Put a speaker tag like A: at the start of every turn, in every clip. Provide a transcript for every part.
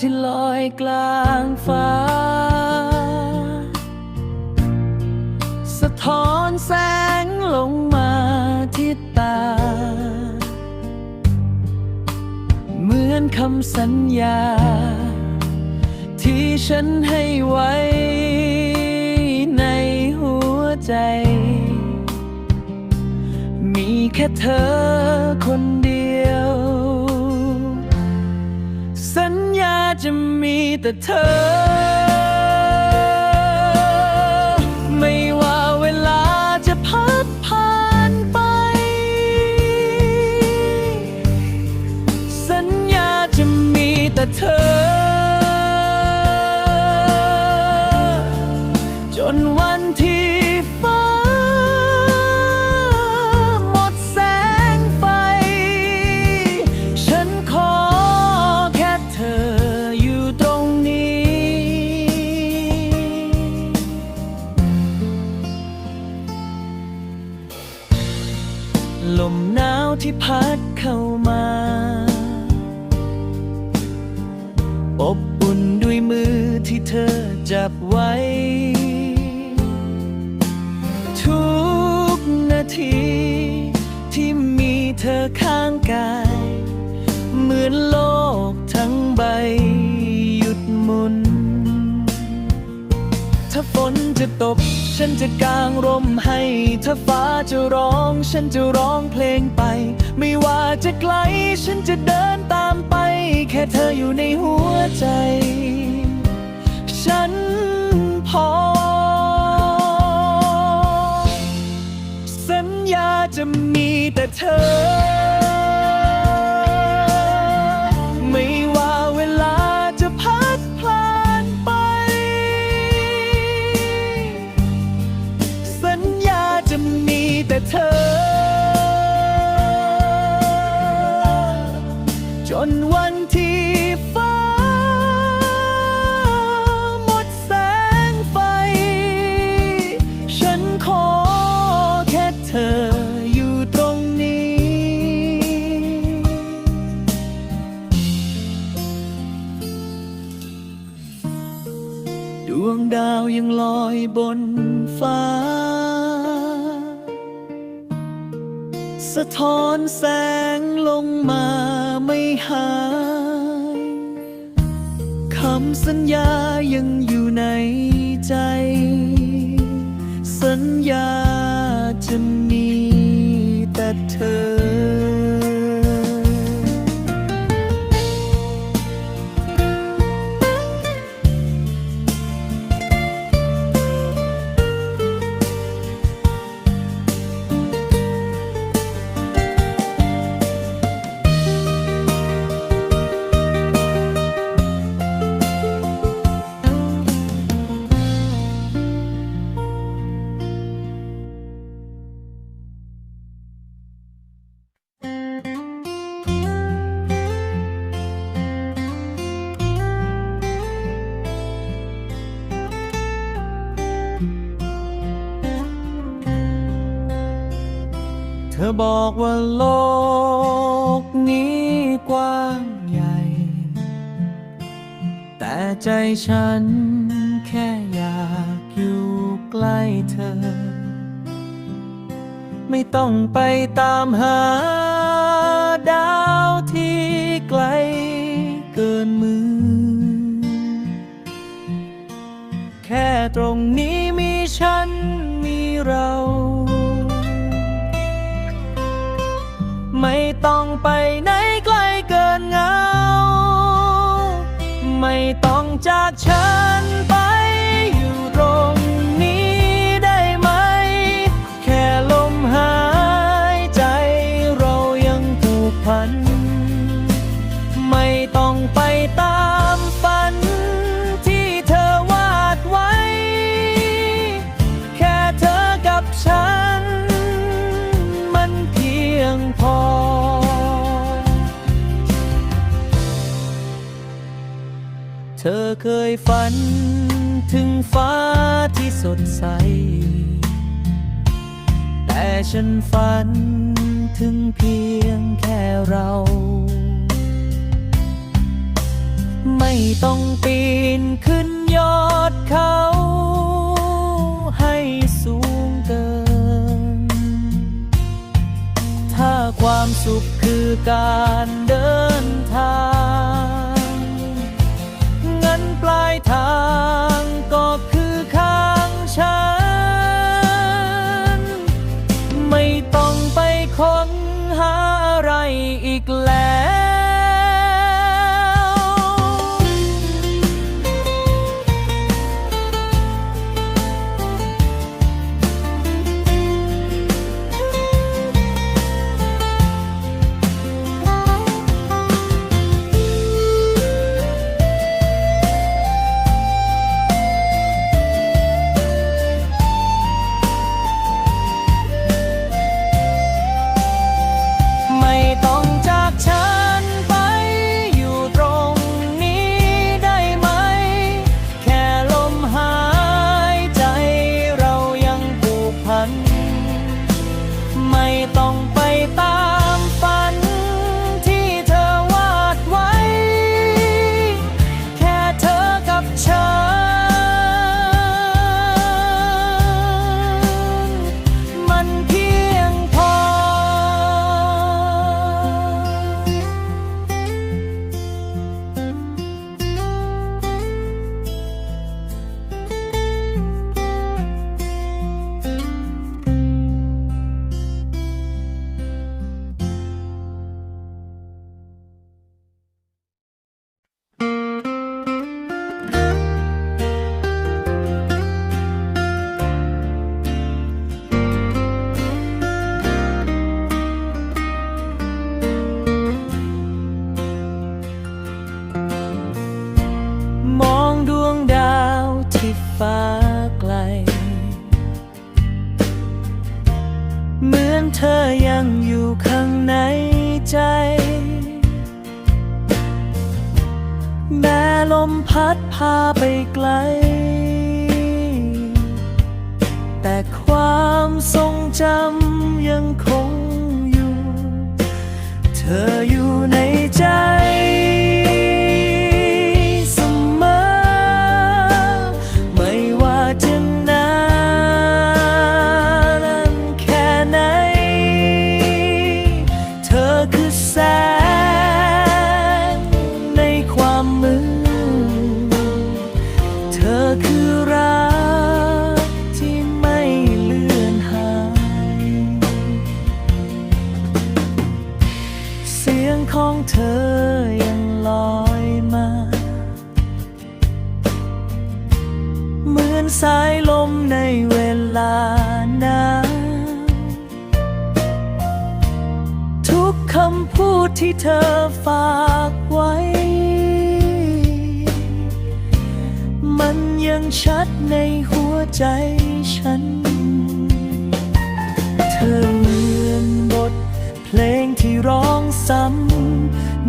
A: ที่ลอยกลางฟ้า สะท้อนแสงลงมาที่ตา เหมือนคำสัญญา ที่ฉันให้ไว้ในหัวใจ มีแค่เธอคน จะมีแต่เธอ ไม่ว่าเวลาจะพัดผ่านไป สัญญาจะมีแต่เธอ จนวัน จะตกฉันจะกางร่มให้ ถ้าฟ้าจะร้อง ฉันจะร้องเพลงไป ไม่ว่าจะไกล ฉันจะเดินตามไป แค่เธออยู่ในหัวใจ ฉันพอ สัญญาจะมีแต่เธอำสัญญายังอยู่ในใจ สัญญาจะมี อบอกว่าโลกนี้กว้างใหญ่ แต่ใจฉันแค่อยากอยู่ใกล้เธอ ไม่ต้องไปตามหาดาวที่ไกลเกินมือ แค่ตรงนี้ ต้อ ธอเคยฝัน ถึงฟ้าที่สดใส แต่ฉันฝันถึงเพียงแค่เรา ไม่ต้องปีนขึ้นยอดเขา ให้สูงเกิน ถ้าความสุขคือการเดินทาง 他。 มพัดพาไปไกล แต่ความทรงจำยังคงอยู่ เธออยู่ใน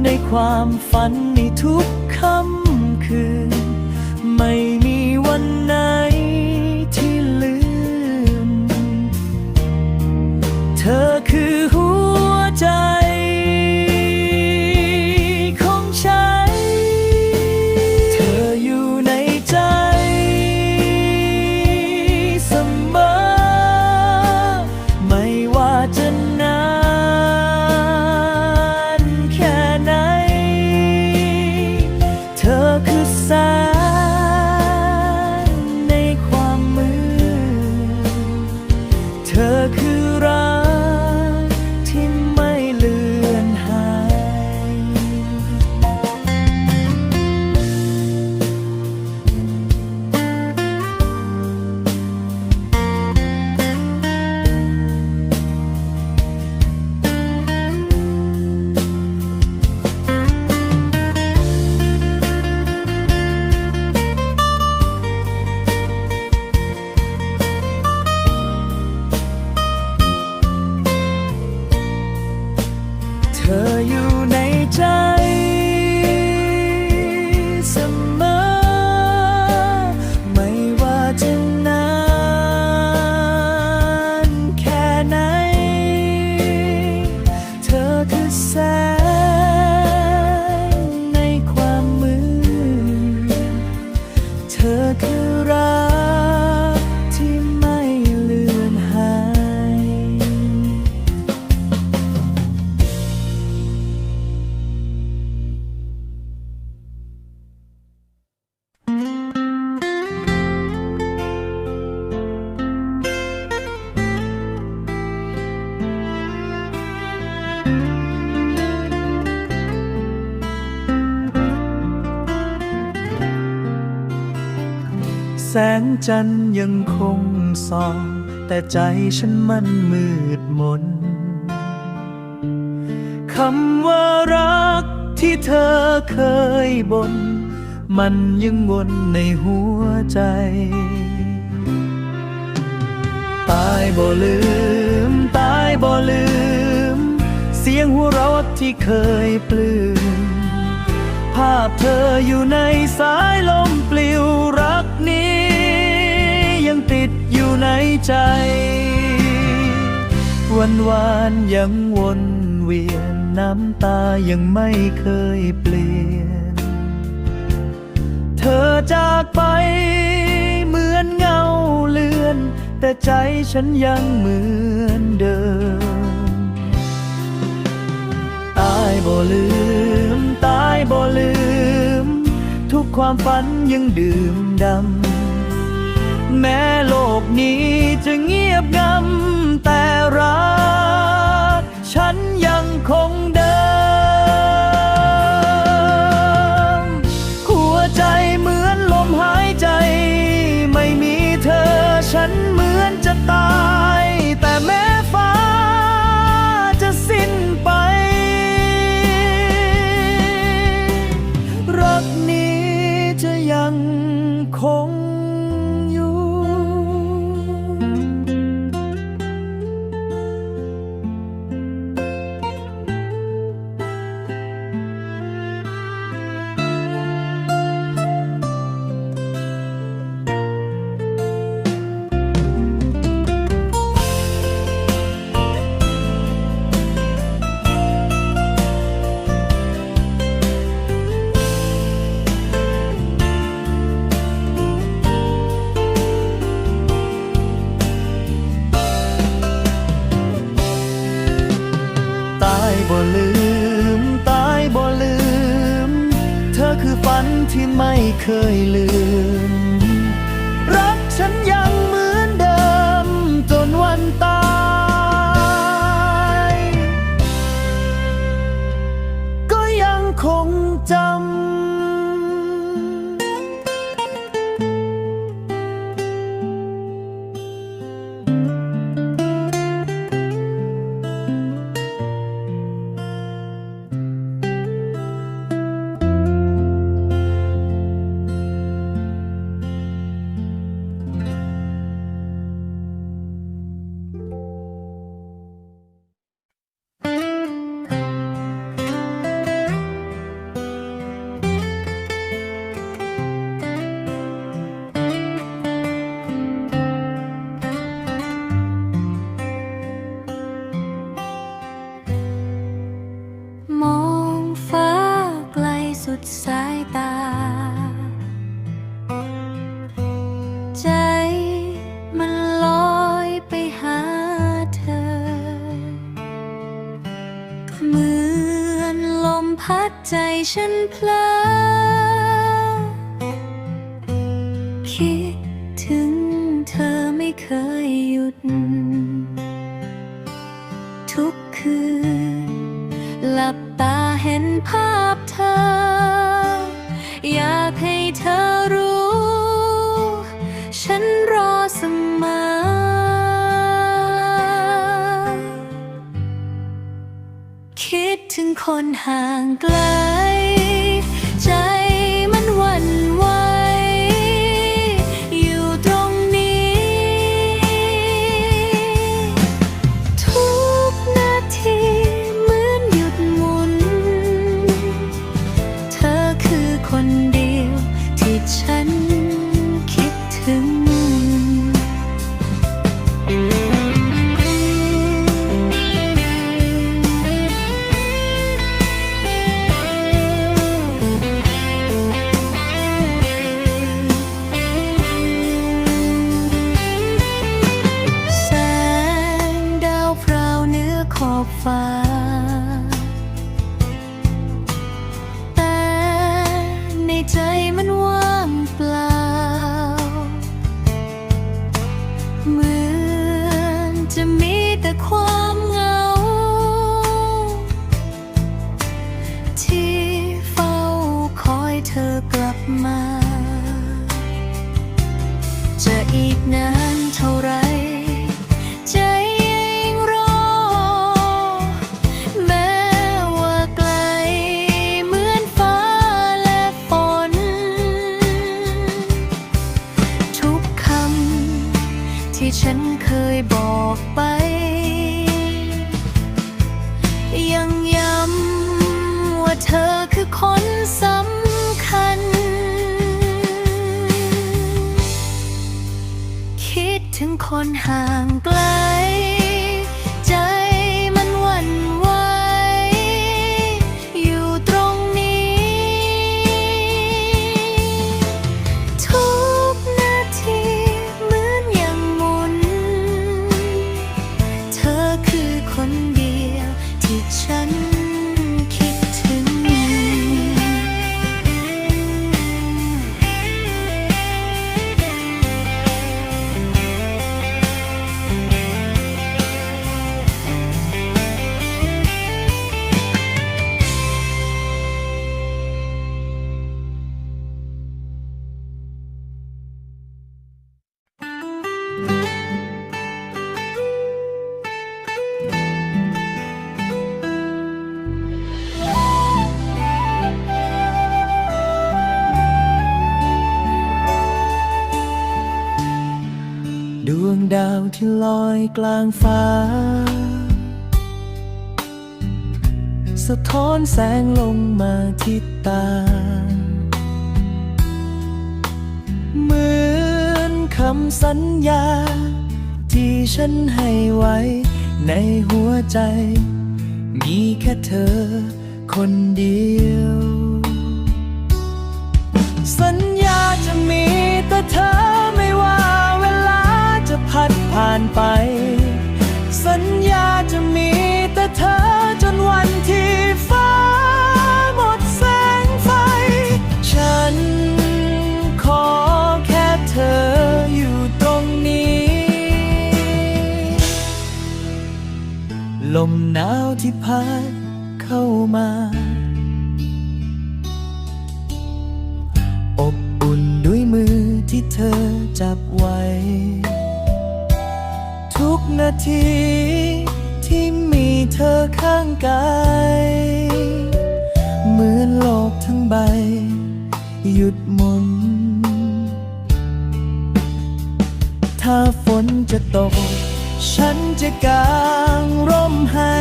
A: ในความฝันในทุกค่ำคืน ไม่มีวันไหนที่ลืม เธอคือหัวใจ แสงจันทร์ยังคงส่อง แต่ใจฉันมันมืดมนคำว่ารักที่เธอเคยบน่นมันยังวนในหัวใจ ตายบ่ลืม ตายบ่ลืม เสียงหัวเราะที่เคยปลื้มภาพเธออยู่ในสายลมปลิวร ในใจ วันวานยังวนเวียนน้ำตายังไม่เคยเปลี่ยน เธอจากไปเหมือนเงาเลือน แต่ใจฉันยังเหมือนเดิมตายบ่ลืม ตายบ่ลืม ทุกความฝันยังดื่มดำ แม้โลกนี้จะเงียบงำแต่ เคยลืม ฉันเพ
B: ลอคิดถึงเธอไม่เคยหยุด ทุกคืน หลับตาเห็นภาพเธอ อยากให้เธอรู้ ฉันรอเสมอคิดถึงคนห่างไกล ที่เฝ้าคอยเธอกลับมา ถึงคนห่างไกล ก
A: ลางฟ้า สะท้อนแสงลงมาที่ตา เหมือนคำสัญญา ที่ฉันให้ไว้ในหัวใจ มีแค่เธอคนเดียว สัญญาจะมีแต่เธอไม่ว่าเวลาจะพัดผ่านไป สัญญาจะมีแต่เธอจนวันที่ฟ้าหมดแสงไฟ ฉันขอแค่เธออยู่ตรงนี้ ลมหนาวที่พัดเข้ามา อบอุ่นด้วยมือที่เธอจับไว้ นาที ที่มีเธอข้างกายเหมือนโลกทั้งใบ หยุดหมุน ถ้าฝนจะตก ฉันจะกางร่มให้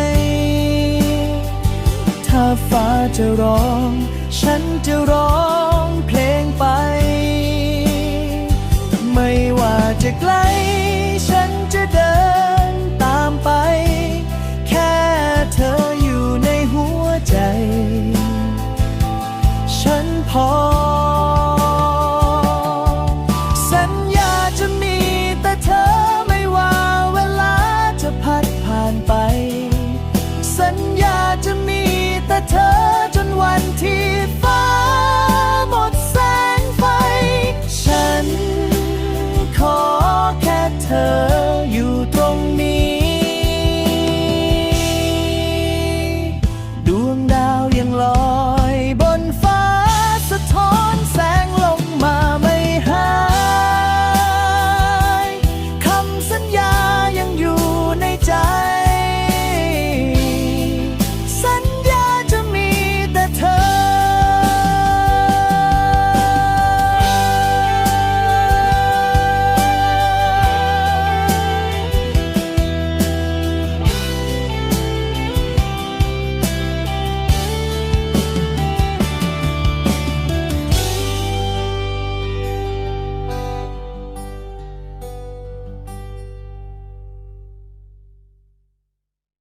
A: ถ้าฟ้าจะร้อง ฉันจะร้องเพลงไป ไม่ว่าจะไกล